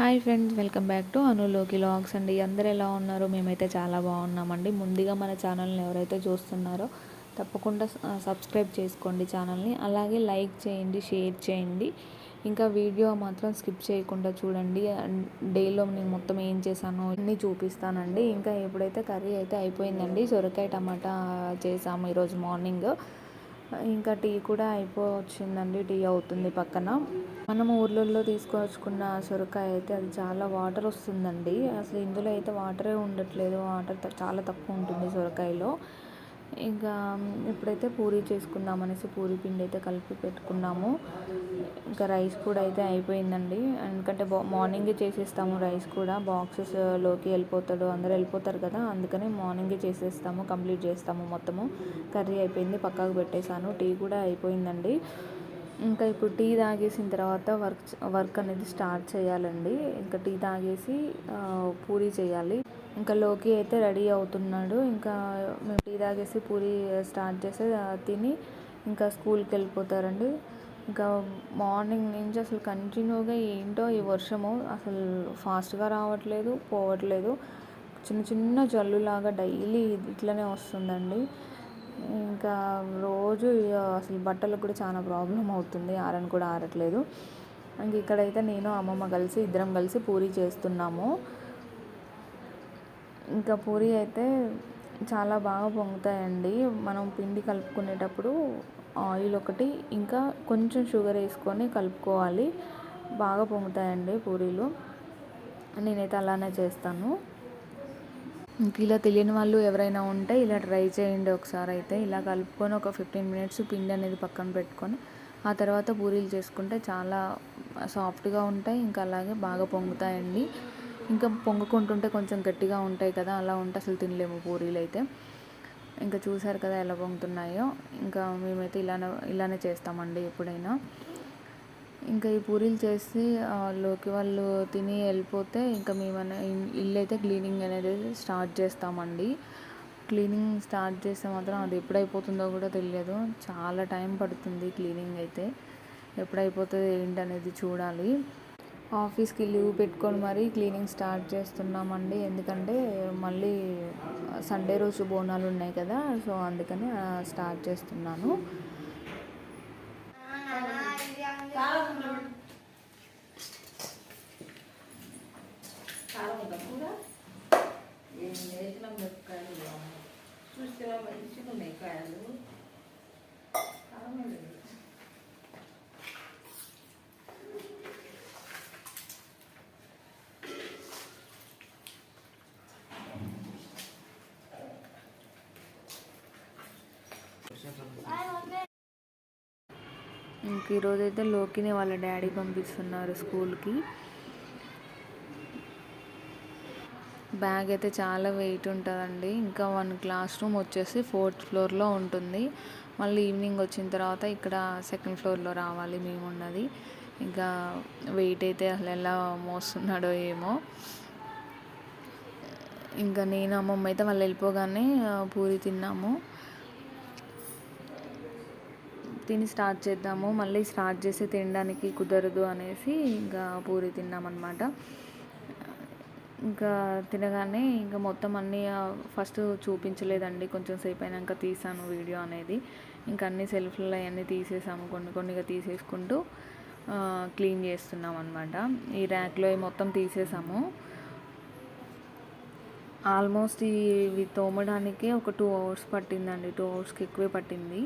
Hi friends welcome back to అనులోకి logs అండి. అందరు ఎలా ఉన్నారు? మేమైతే చాలా బాగున్నామండి. ముందుగా మన ఛానల్ని ఎవరైతే చూస్తున్నారో తప్పకుండా సబ్స్క్రైబ్ చేసుకోండి ఛానల్ని. అలాగే లైక్ చేయండి షేర్ చేయండి. ఇంకా వీడియో మాత్రం స్కిప్ చేయకుండా చూడండి. డేలో నేను మొత్తం ఏం చేశానో అన్నీ చూపిస్తానండి. ఇంకా ఎప్పుడైతే కర్రీ అయితే అయిపోయిందండి సొరకాయ టమాటా చేసాము ఈరోజు మార్నింగ్. ఇంకా టీ కూడా అయిపోవచ్చిందండి. టీ అవుతుంది పక్కన. మనం ఊర్లలో తీసుకొచ్చుకున్న సొరకాయ అయితే అది చాలా వాటర్ వస్తుందండి. అసలు ఇందులో అయితే వాటరే ఉండట్లేదు. వాటర్ చాలా తక్కువ ఉంటుంది సొరకాయలో. ఇంకా ఇప్పుడైతే పూరీ చేసుకుందాం అనేసి పూరీ పిండి అయితే కలిపి పెట్టుకున్నాము. ఇంకా రైస్ కూడా అయితే అయిపోయిందండి. ఎందుకంటే మార్నింగే చేసేస్తాము రైస్ కూడా. బాక్సెస్లోకి వెళ్ళిపోతాడు. అందరూ వెళ్ళిపోతారు కదా అందుకని మార్నింగే చేసేస్తాము కంప్లీట్ చేస్తాము మొత్తము. కర్రీ అయిపోయింది పక్కకు పెట్టేశాను. టీ కూడా అయిపోయిందండి. ఇంకా ఇప్పుడు టీ తాగేసిన తర్వాత వర్క్ వర్క్ అనేది స్టార్ట్ చేయాలండి. ఇంకా టీ తాగేసి పూరీ చేయాలి. ఇంకా లోకి అయితే రెడీ అవుతున్నాడు. ఇంకా మేము టీ తాగేసి పూరి స్టార్ట్ చేసి తిని ఇంకా స్కూల్కి వెళ్ళిపోతారండి. ఇంకా మార్నింగ్ నుంచి అసలు కంటిన్యూగా ఏంటో ఈ వర్షము అసలు ఫాస్ట్గా రావట్లేదు పోవట్లేదు. చిన్న చిన్న జల్లులాగా డైలీ ఇట్లనే వస్తుందండి. ఇంకా రోజు అసలు బట్టలకు కూడా చాలా ప్రాబ్లం అవుతుంది. ఆరని కూడా ఆరట్లేదు. ఇంక ఇక్కడైతే నేను అమ్మమ్మ కలిసి ఇద్దరం కలిసి పూరి చేస్తున్నాము. ఇంకా పూరి అయితే చాలా బాగా పొంగుతాయండి. మనం పిండి కలుపుకునేటప్పుడు ఆయిల్ ఒకటి ఇంకా కొంచెం షుగర్ వేసుకొని కలుపుకోవాలి. బాగా పొంగుతాయండి పూరీలు. నేనైతే అలానే చేస్తాను. ఇలా తెలియని వాళ్ళు ఎవరైనా ఉంటే ఇలా ట్రై చేయండి ఒకసారి అయితే. ఇలా కలుపుకొని ఒక ఫిఫ్టీన్ మినిట్స్ పిండి అనేది పక్కన పెట్టుకొని ఆ తర్వాత పూరీలు చేసుకుంటే చాలా సాఫ్ట్గా ఉంటాయి ఇంకా అలాగే బాగా పొంగుతాయండి. ఇంకా పొంగుకుంటుంటే కొంచెం గట్టిగా ఉంటాయి కదా అలా ఉంటే అసలు తినలేము పూరీలు అయితే ఇంకా చూసారు కదా ఎలా పొంగుతున్నాయో. ఇంకా మేమైతే ఇలానే ఇలానే చేస్తామండి ఎప్పుడైనా. ఇంకా ఈ పూరీలు చేసి లోకి వాళ్ళు తిని వెళ్ళిపోతే ఇంకా మేము ఇల్లు అయితే క్లీనింగ్ అనేది స్టార్ట్ చేస్తామండి. క్లీనింగ్ స్టార్ట్ చేస్తే మాత్రం అది ఎప్పుడైపోతుందో కూడా తెలియదు. చాలా టైం పడుతుంది క్లీనింగ్ అయితే. ఎప్పుడైపోతుంది ఏంటి అనేది చూడాలి. ఆఫీస్కి లీవ్ పెట్టుకొని మరీ క్లీనింగ్ స్టార్ట్ చేస్తున్నామండి. ఎందుకంటే మళ్ళీ సండే రోజు బోనాలు ఉన్నాయి కదా సో అందుకని స్టార్ట్ చేస్తున్నాను. చూస్తే మంచిగా ఉన్నాయి కాయలు ఇంక ఈరోజైతే లోకిని వాళ్ళ డాడీ పంపిస్తున్నారు స్కూల్కి. బ్యాగ్ అయితే చాలా వెయిట్ ఉంటుందండి. ఇంకా వన్ క్లాస్ రూమ్ వచ్చేసి ఫోర్త్ ఫ్లోర్లో ఉంటుంది. మళ్ళీ ఈవినింగ్ వచ్చిన తర్వాత ఇక్కడ సెకండ్ ఫ్లోర్లో రావాలి మేము ఉన్నది ఇంకా వెయిట్ అయితే అసలు ఎలా మోస్తున్నాడో ఏమో. ఇంకా నేను అమ్మమ్మ అయితే వాళ్ళు వెళ్ళిపోగానే పూరి తిన్నాము. తిని స్టార్ట్ చేద్దాము. మళ్ళీ స్టార్ట్ చేసి తినడానికి కుదరదు అనేసి ఇంకా పూరి తిన్నామన్నమాట. ఇంకా తినగానే ఇంకా మొత్తం అన్నీ ఫస్ట్ చూపించలేదండి. కొంచెం సేపు అయినాక తీసాను వీడియో అనేది. ఇంకా అన్ని సెల్ఫ్లలో అవన్నీ తీసేసాము. కొన్ని కొన్నిగా తీసేసుకుంటూ క్లీన్ చేస్తున్నాం అనమాట ఈ ర్యాక్లో మొత్తం తీసేసాము. ఆల్మోస్ట్ ఇవి తోమడానికి ఒక టూ అవర్స్ పట్టిందండి. టూ అవర్స్కి ఎక్కువే పట్టింది.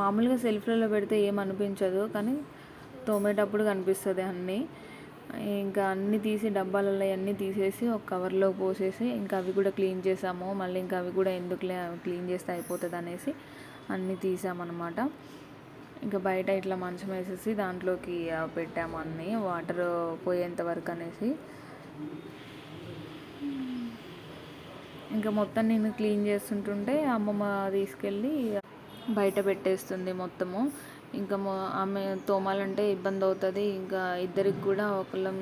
మామూలుగా సెల్ఫ్లలో పెడితే ఏం అనిపించదు కానీ తోమేటప్పుడు కనిపిస్తుంది అన్నీ. ఇంకా అన్నీ తీసి డబ్బాలలో అన్నీ తీసేసి ఒక కవర్లో పోసేసి ఇంకా అవి కూడా క్లీన్ చేసాము మళ్ళీ ఇంకా అవి కూడా ఎందుకు క్లీన్ చేస్తే అయిపోతుంది అనేసి అన్నీ తీసామన్నమాట. ఇంకా బయట ఇట్లా మంచం వేసేసి దాంట్లోకి పెట్టాము అన్నీ వాటర్ పోయేంత వరకు అనేసి. ఇంకా మొత్తం నేను క్లీన్ చేస్తుంటుంటే అమ్మమ్మ తీసుకెళ్ళి బయట పెట్టేస్తుంది మొత్తము. ఇంకా ఆమె తోమాలంటే ఇబ్బంది అవుతుంది ఇంకా ఇద్దరికి కూడా ఒకళ్ళం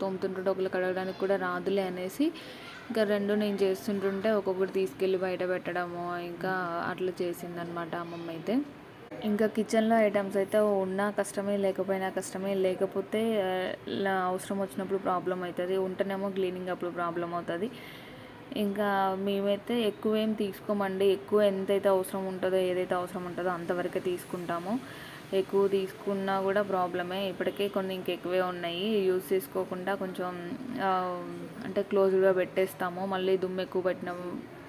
తోముతుంటుంటే ఒకళ్ళు కడగడానికి కూడా రాదులే అనేసి ఇంకా రెండు నేను చేస్తుంటుంటే ఒక్కొక్కటి తీసుకెళ్ళి బయట పెట్టడము ఇంకా అట్లా చేసిందనమాట అమ్మమ్మ అయితే ఇంకా కిచెన్లో ఐటమ్స్ అయితే ఉన్నా కష్టమే లేకపోయినా కష్టమే. లేకపోతే అవసరం వచ్చినప్పుడు ప్రాబ్లం అవుతుంది ఉంటేనేమో క్లీనింగ్ అప్పుడు ప్రాబ్లం అవుతుంది ఇంకా మేమైతే ఎక్కువ ఏం తీసుకోమండి. ఎక్కువ ఎంతైతే అవసరం ఉంటుందో ఏదైతే అవసరం ఉంటుందో అంతవరకే తీసుకుంటాము. ఎక్కువ తీసుకున్నా కూడా ప్రాబ్లమే. ఇప్పటికే కొన్ని ఇంకెక్కువే ఉన్నాయి. యూజ్ చేసుకోకుండా కొంచెం అంటే క్లోజ్గా పెట్టేస్తాము. మళ్ళీ దుమ్ము ఎక్కువ పట్టిన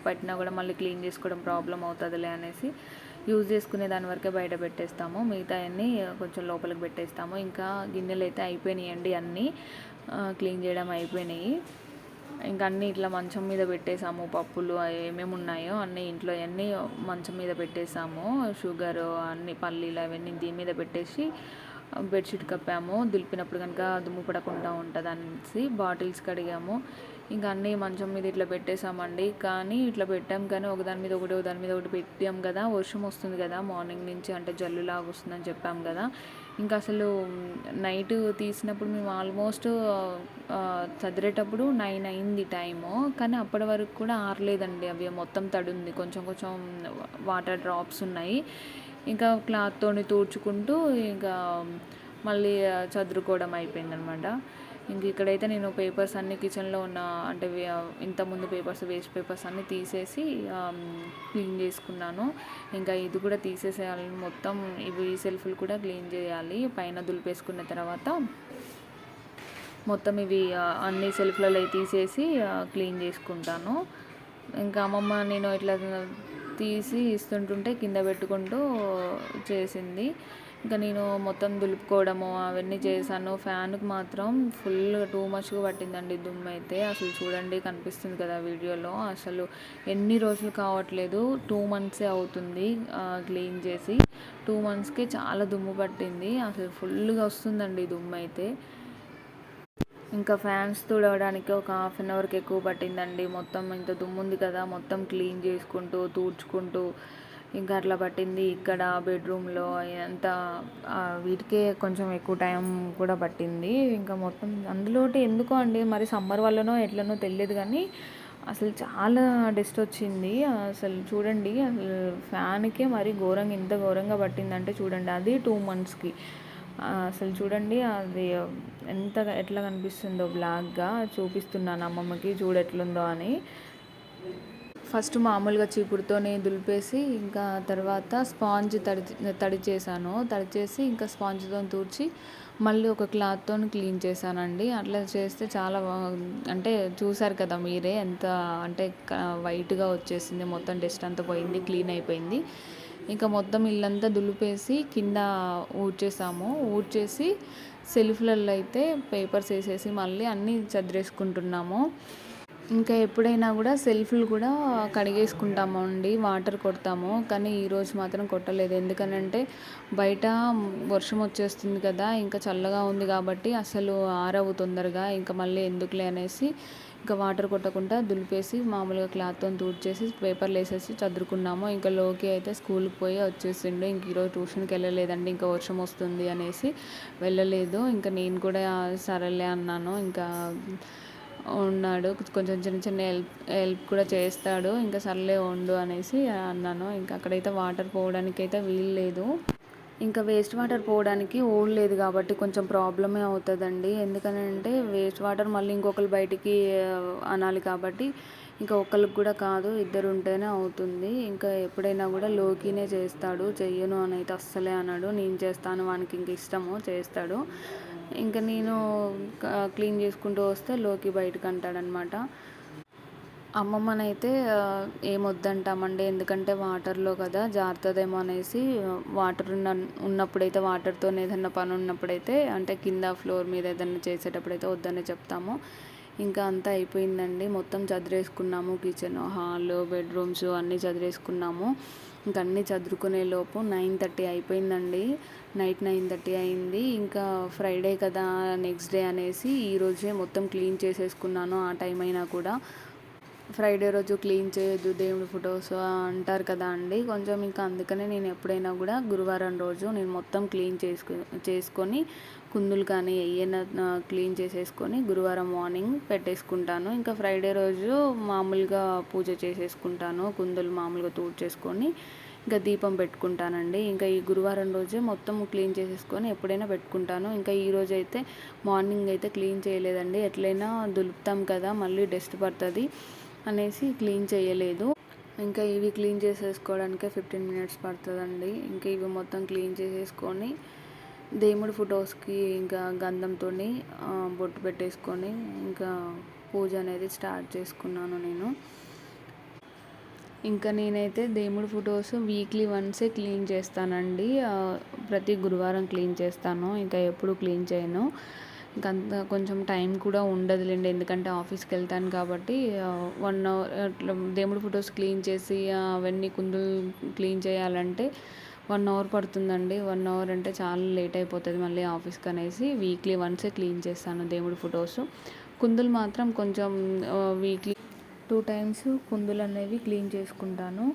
పట్టినా కూడా మళ్ళీ క్లీన్ చేసుకోవడం ప్రాబ్లం అవుతుందిలే అనేసి యూజ్ చేసుకునే దాని వరకే బయట పెట్టేస్తాము. మిగతా అన్నీ కొంచెం లోపలికి పెట్టేస్తాము. ఇంకా గిన్నెలు అయితే అయిపోయినాయండి అన్నీ. క్లీన్ చేయడం అయిపోయినాయి. ఇంకా అన్నీ ఇట్లా మంచం మీద పెట్టేసాము పప్పులు ఏమేమి ఉన్నాయో అన్నీ ఇంట్లో అన్నీ మంచం మీద పెట్టేసాము షుగర్ అన్ని పల్లీలు అవన్నీ దీని మీద పెట్టేసి బెడ్షీట్ కప్పాము. దులిపినప్పుడు కనుక దుమ్ము పడకుండా ఉంటుంది అనేసి బాటిల్స్ కడిగాము. ఇంకా అన్నీ మంచం మీద ఇట్లా పెట్టేసామండి. కానీ ఇట్లా పెట్టాం కానీ ఒకదాని మీద ఒకటి ఒకదాని మీద ఒకటి పెట్టాం కదా వర్షం వస్తుంది కదా మార్నింగ్ నుంచి అంటే జల్లులాగా వస్తుందని చెప్పాం కదా. ఇంకా అసలు నైట్ తీసినప్పుడు మేము ఆల్మోస్ట్ చదిరేటప్పుడు నైన్ అయింది టైము. కానీ అప్పటి వరకు కూడా ఆరలేదండి అవి. మొత్తం తడుంది. కొంచెం కొంచెం వాటర్ డ్రాప్స్ ఉన్నాయి. ఇంకా క్లాత్తోని తూడ్చుకుంటూ ఇంకా మళ్ళీ చదురుకోవడం అయిపోయింది అనమాట ఇంక ఇక్కడైతే నేను పేపర్స్ అన్ని కిచెన్లో ఉన్న అంటే ఇంతకుముందు పేపర్స్ వేస్ట్ పేపర్స్ అన్నీ తీసేసి క్లీన్ చేసుకున్నాను. ఇంకా ఇది కూడా తీసేసేయాలి. మొత్తం ఇవి సెల్ఫ్లు కూడా క్లీన్ చేయాలి. పైన దులిపేసుకున్న తర్వాత మొత్తం ఇవి అన్ని సెల్ఫ్లలో తీసేసి క్లీన్ చేసుకుంటాను. ఇంకా అమ్మమ్మ నేను ఇట్లా తీసి ఇస్తుంటుంటే కింద పెట్టుకుంటూ చేసింది. ఇంకా నేను మొత్తం దులుపుకోవడము అవన్నీ చేశాను. ఫ్యాన్కి మాత్రం ఫుల్ టూ మచ్గా పట్టిందండి దుమ్ము అయితే. అసలు చూడండి కనిపిస్తుంది కదా వీడియోలో. అసలు ఎన్ని రోజులు కావట్లేదు. టూ మంత్సే అవుతుంది క్లీన్ చేసి. టూ మంత్స్కి చాలా దుమ్ము పట్టింది. అసలు ఫుల్గా వస్తుందండి దుమ్ము అయితే. ఇంకా ఫ్యాన్స్ తుడవడానికి ఒక హాఫ్ అన్ అవర్కి ఎక్కువ పట్టిందండి. మొత్తం ఇంత దుమ్ముంది కదా మొత్తం క్లీన్ చేసుకుంటూ తూడ్చుకుంటూ ఇంకా అట్లా పట్టింది ఇక్కడ బెడ్రూమ్లో అంతా వీటికే కొంచెం ఎక్కువ టైం కూడా పట్టింది. ఇంకా మొత్తం అందులోటి ఎందుకో అండి మరి సమ్మర్ వల్లనో ఎట్లనో తెలియదు కానీ అసలు చాలా డస్ట్ వచ్చింది. అసలు చూడండి అసలు ఫ్యాన్కే మరి ఘోరంగా ఇంత ఘోరంగా పట్టిందంటే చూడండి అది టూ మంత్స్కి. అసలు చూడండి అది ఎంత ఎట్లా కనిపిస్తుందో బ్లాక్గా చూపిస్తున్నాను అమ్మమ్మకి చూడెట్లుందో అని. ఫస్ట్ మామూలుగా చీపుడుతోనే దులిపేసి ఇంకా తర్వాత స్పాంజ్ తడి తడి చేశాను. తడి చేసి ఇంకా స్పాంజ్తో తూర్చి మళ్ళీ ఒక క్లాత్తో క్లీన్ చేశానండి. అట్లా చేస్తే చాలా అంటే చూసారు కదా మీరే ఎంత అంటే వైట్గా వచ్చేసింది. మొత్తం డస్ట్ అంతా పోయింది క్లీన్ అయిపోయింది. ఇంకా మొత్తం ఇల్లంతా దులిపేసి కింద ఊడ్చేసాము. ఊడ్చేసి సెల్ఫ్లలో అయితే పేపర్స్ వేసేసి మళ్ళీ అన్నీ చదిరేసుకుంటున్నాము. ఇంకా ఎప్పుడైనా కూడా సెల్ఫ్లు కూడా కడిగేసుకుంటాము అండి వాటర్ కొడతాము. కానీ ఈరోజు మాత్రం కొట్టలేదు. ఎందుకనంటే బయట వర్షం వచ్చేస్తుంది కదా ఇంకా చల్లగా ఉంది కాబట్టి అసలు ఆరవు తొందరగా. ఇంకా మళ్ళీ ఎందుకులే అనేసి ఇంకా వాటర్ కొట్టకుండా దులిపేసి మామూలుగా క్లాత్తో తూడ్చేసి పేపర్లు వేసేసి చదువుకున్నాము ఇంకా లోకి అయితే స్కూల్కి పోయి వచ్చేసిండు. ఇంక ఈరోజు ట్యూషన్కి వెళ్ళలేదండి. ఇంకా వర్షం వస్తుంది అనేసి వెళ్ళలేదు. ఇంకా నేను కూడా సరేలే అన్నాను. ఇంకా ఉన్నాడు. కొంచెం చిన్న చిన్న హెల్ప్ హెల్ప్ కూడా చేస్తాడు. ఇంకా సర్లే ఉండు అనేసి అన్నాను. ఇంకా అక్కడైతే వాటర్ పోవడానికి అయితే వీలు లేదు. ఇంకా వేస్ట్ వాటర్ పోవడానికి ఓల్ లేదు కాబట్టి కొంచెం ప్రాబ్లమే అవుతుందండి. ఎందుకనంటే వేస్ట్ వాటర్ మళ్ళీ ఇంకొకరు బయటికి అనాలి కాబట్టి ఇంకా ఒకరికి కూడా కాదు ఇద్దరు ఉంటేనే అవుతుంది. ఇంకా ఎప్పుడైనా కూడా లోకినే చేస్తాడు. చెయ్యను అని అయితే అస్సలే అన్నాడు నేను చేస్తాను వానికి ఇంక ఇష్టము చేస్తాడు. ఇంకా నేను క్లీన్ చేసుకుంటూ వస్తే లోకి బయటకు అంటాడనమాట. అమ్మమ్మనైతే ఏమొద్దంటామండి ఏం వద్దంటామండి ఎందుకంటే వాటర్లో కదా జారుతుందేమో అనేసి వాటర్ ఉన్న ఉన్నప్పుడైతే వాటర్తో ఏదైనా పని ఉన్నప్పుడైతే అంటే కింద ఫ్లోర్ మీద ఏదైనా చేసేటప్పుడైతే వద్దనే చెప్తాము. ఇంకా అంతా అయిపోయిందండి. మొత్తం చదిరేసుకున్నాము కిచెన్ హాల్ బెడ్రూమ్స్ అన్నీ చదిరేసుకున్నాము. ఇంకా అన్నీ చదువుకునే లోపు నైన్ థర్టీ అయిపోయిందండి. నైట్ నైన్ థర్టీ అయింది. ఇంకా ఫ్రైడే కదా నెక్స్ట్ డే అనేసి ఈరోజే మొత్తం క్లీన్ చేసేసుకున్నాను ఆ టైం అయినా కూడా. ఫ్రైడే రోజు క్లీన్ చేయొద్దు దేవుడి ఫొటోస్ అంటారు కదా అండి. కొంచెం ఇంకా అందుకనే నేను ఎప్పుడైనా కూడా గురువారం రోజు నేను మొత్తం క్లీన్ చేసుకు చేసుకొని కుందులు కానీ ఏమైనా క్లీన్ చేసేసుకొని గురువారం మార్నింగ్ పెట్టేసుకుంటాను. ఇంకా ఫ్రైడే రోజు మామూలుగా పూజ చేసేసుకుంటాను కుందులు మామూలుగా తూడ్చేసుకొని ఇంకా దీపం పెట్టుకుంటానండి. ఇంకా ఈ గురువారం రోజే మొత్తం క్లీన్ చేసేసుకొని ఎప్పుడైనా పెట్టుకుంటాను. ఇంకా ఈ రోజు అయితే మార్నింగ్ అయితే క్లీన్ చేయలేదండి. ఎట్లయినా దులుపుతాం కదా మళ్ళీ డస్ట్ పడుతుంది. అనేసి క్లీన్ చేయలేదు. ఇంకా ఇవి క్లీన్ చేసేసుకోవడానికే ఫిఫ్టీన్ మినిట్స్ పడుతుందండి. ఇంకా ఇవి మొత్తం క్లీన్ చేసేసుకొని దేవుడి ఫొటోస్కి ఇంకా గంధంతో బొట్టు పెట్టేసుకొని ఇంకా పూజ అనేది స్టార్ట్ చేసుకున్నాను నేను. ఇంకా నేనైతే దేవుడి ఫొటోస్ వీక్లీ వన్సే క్లీన్ చేస్తానండి. ప్రతి గురువారం క్లీన్ చేస్తాను. ఇంకా ఎప్పుడు క్లీన్ చేయను. అంత కొంచెం టైం కూడా ఉండదులేండి. ఎందుకంటే ఆఫీస్కి వెళ్తాను కాబట్టి వన్ అవర్ అట్లా దేవుడి ఫొటోస్ క్లీన్ చేసి అవన్నీ కుందులు క్లీన్ చేయాలంటే వన్ అవర్ పడుతుందండి. వన్ అవర్ అంటే చాలా లేట్ అయిపోతుంది మళ్ళీ ఆఫీస్కి అనేసి వీక్లీ వన్సే క్లీన్ చేస్తాను దేవుడి ఫొటోస్. కుందులు మాత్రం కొంచెం వీక్లీ టూ టైమ్స్ కుందులు అనేవి క్లీన్ చేసుకుంటాను.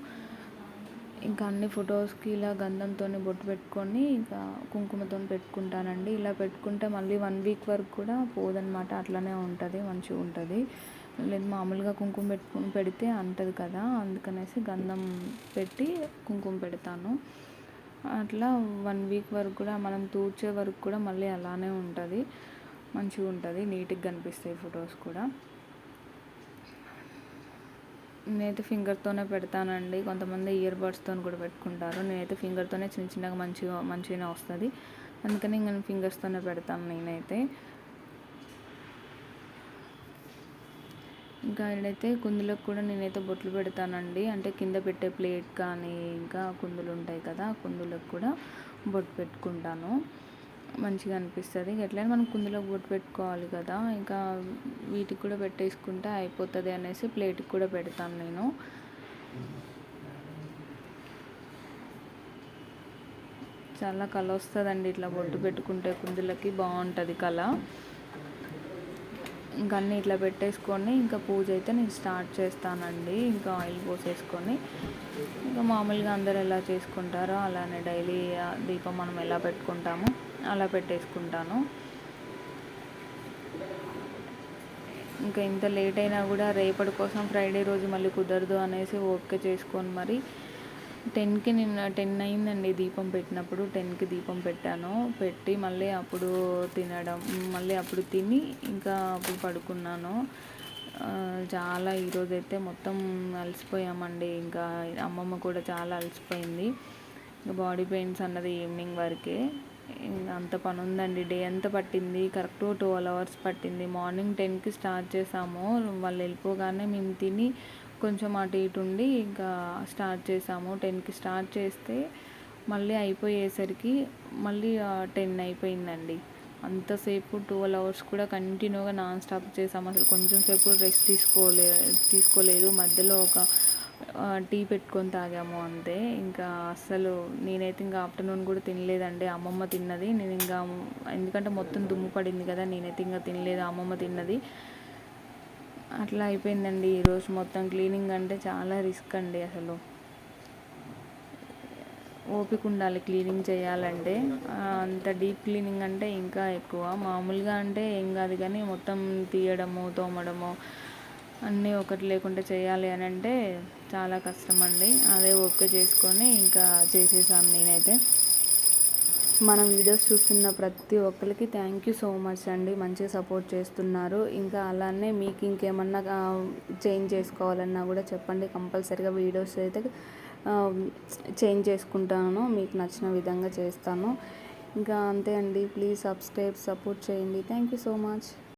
ఇంకా అన్ని ఫొటోస్కి ఇలా గంధంతో బొట్టు పెట్టుకొని ఇంకా కుంకుమతో పెట్టుకుంటానండి. ఇలా పెట్టుకుంటే మళ్ళీ వన్ వీక్ వరకు కూడా పోదనమాట అట్లనే ఉంటుంది మంచిగా ఉంటుంది. లేదు మామూలుగా కుంకుమ పెట్టుకుని పెడితే అంటది కదా అందుకనేసి గంధం పెట్టి కుంకుమ పెడతాను. అట్లా వన్ వీక్ వరకు కూడా మనం తూర్చే వరకు కూడా మళ్ళీ అలానే ఉంటుంది. మంచిగా ఉంటుంది నీట్గా కనిపిస్తాయి ఫొటోస్ కూడా. నేనైతే ఫింగర్తోనే పెడతానండి. కొంతమంది ఇయర్ బడ్స్తో కూడా పెట్టుకుంటారు. నేనైతే ఫింగర్తోనే చిన్న చిన్నగా మంచిగా మంచిగానే వస్తుంది. అందుకని నేను ఫింగర్స్తోనే పెడతాను నేనైతే. ఇంకా ఇక్కడైతే కుందులకు కూడా నేనైతే బొట్లు పెడతానండి. అంటే కింద పెట్టే ప్లేట్ కానీ ఇంకా కుందులు ఉంటాయి కదా కుందులకు కూడా బొట్టు పెట్టుకుంటాను. మంచిగా అనిపిస్తుంది. ఎట్లయినా మనం కుందులో బొట్టు పెట్టుకోవాలి కదా. ఇంకా వీటికి కూడా పెట్టేసుకుంటే అయిపోతుంది అనేసి ప్లేట్కి కూడా పెడతాను నేను. చాలా కళ వస్తుందండి ఇట్లా బొట్టు పెట్టుకుంటే కుందులకి. బాగుంటుంది కళ. ఇంకా అన్నీ ఇట్లా పెట్టేసుకొని ఇంకా పూజ అయితే నేను స్టార్ట్ చేస్తానండి. ఇంకా ఆయిల్ పోసేసుకొని. ఇంకా మామూలుగా అందరు ఎలా చేసుకుంటారో అలానే డైలీ దీపం మనం ఎలా పెట్టుకుంటామో అలా పెట్టేసుకుంటాను. ఇంకా ఇంత లేట్ అయినా కూడా రేపటి కోసం ఫ్రైడే రోజు మళ్ళీ కుదరదు అనేసి ఓకే చేసుకొని మరి టెన్కి నిన్న టెన్ అయిందండి దీపం పెట్టినప్పుడు. టెన్కి దీపం పెట్టాను. పెట్టి మళ్ళీ అప్పుడు తినడం మళ్ళీ అప్పుడు తిని ఇంకా అప్పుడు పడుకున్నాను. చాలా ఈరోజు అయితే మొత్తం అలసిపోయామండి. ఇంకా అమ్మమ్మ కూడా చాలా అలసిపోయింది. బాడీ పెయిన్స్ అన్నది ఈవినింగ్ వరకే. అంత పని ఉందండి డే ఎంత పట్టింది. కరెక్ట్ ట్వెల్వ్ అవర్స్ పట్టింది. మార్నింగ్ టెన్కి స్టార్ట్ చేసాము. వాళ్ళు వెళ్ళిపోగానే మేము తిని కొంచెం అటు ఇటు ఉండి ఇంకా స్టార్ట్ చేసాము. టెన్కి స్టార్ట్ చేస్తే మళ్ళీ అయిపోయేసరికి మళ్ళీ టెన్ అయిపోయిందండి. అంతసేపు ట్వెల్వ్ అవర్స్ కూడా కంటిన్యూగా నాన్ స్టాప్ చేసాము. అసలు కొంచెం సేపు రెస్ట్ తీసుకోలే తీసుకోలేదు. మధ్యలో ఒక టీ పెట్టుకొని తాగాము అంతే. ఇంకా అస్సలు నేనైతే ఇంకా ఆఫ్టర్నూన్ కూడా తినలేదండి. అమ్మమ్మ తిన్నది. నేను ఇంకా ఎందుకంటే మొత్తం దుమ్ము పడింది కదా నేనైతే ఇంకా తినలేదు. అమ్మమ్మ తిన్నది. అట్లా అయిపోయిందండి. ఈరోజు మొత్తం క్లీనింగ్ అంటే చాలా రిస్క్ అండి అసలు. ఓపిక ఉండాలి క్లీనింగ్ చేయాలంటే. అంత డీప్ క్లీనింగ్ అంటే ఇంకా ఎక్కువ. మామూలుగా అంటే ఏం కాదు కానీ మొత్తం తీయడము తోమడము అన్నీ ఒకటి లేకుండా చేయాలి అని అంటే చాలా కష్టం అండి అదే ఓకే చేసుకొని ఇంకా చేసేసాను నేనైతే. మన వీడియోస్ చూస్తున్న ప్రతి ఒక్కరికి థ్యాంక్ యూ సో మచ్ అండి. మంచిగా సపోర్ట్ చేస్తున్నారు. ఇంకా అలానే మీకు ఇంకేమన్నా చేంజ్ చేసుకోవాలన్నా కూడా చెప్పండి. కంపల్సరీగా వీడియోస్ అయితే చేంజ్ చేసుకుంటాను. మీకు నచ్చిన విధంగా చేస్తాను. ఇంకా అంతే అండి. ప్లీజ్ సబ్స్క్రైబ్ సపోర్ట్ చేయండి. Thank you so much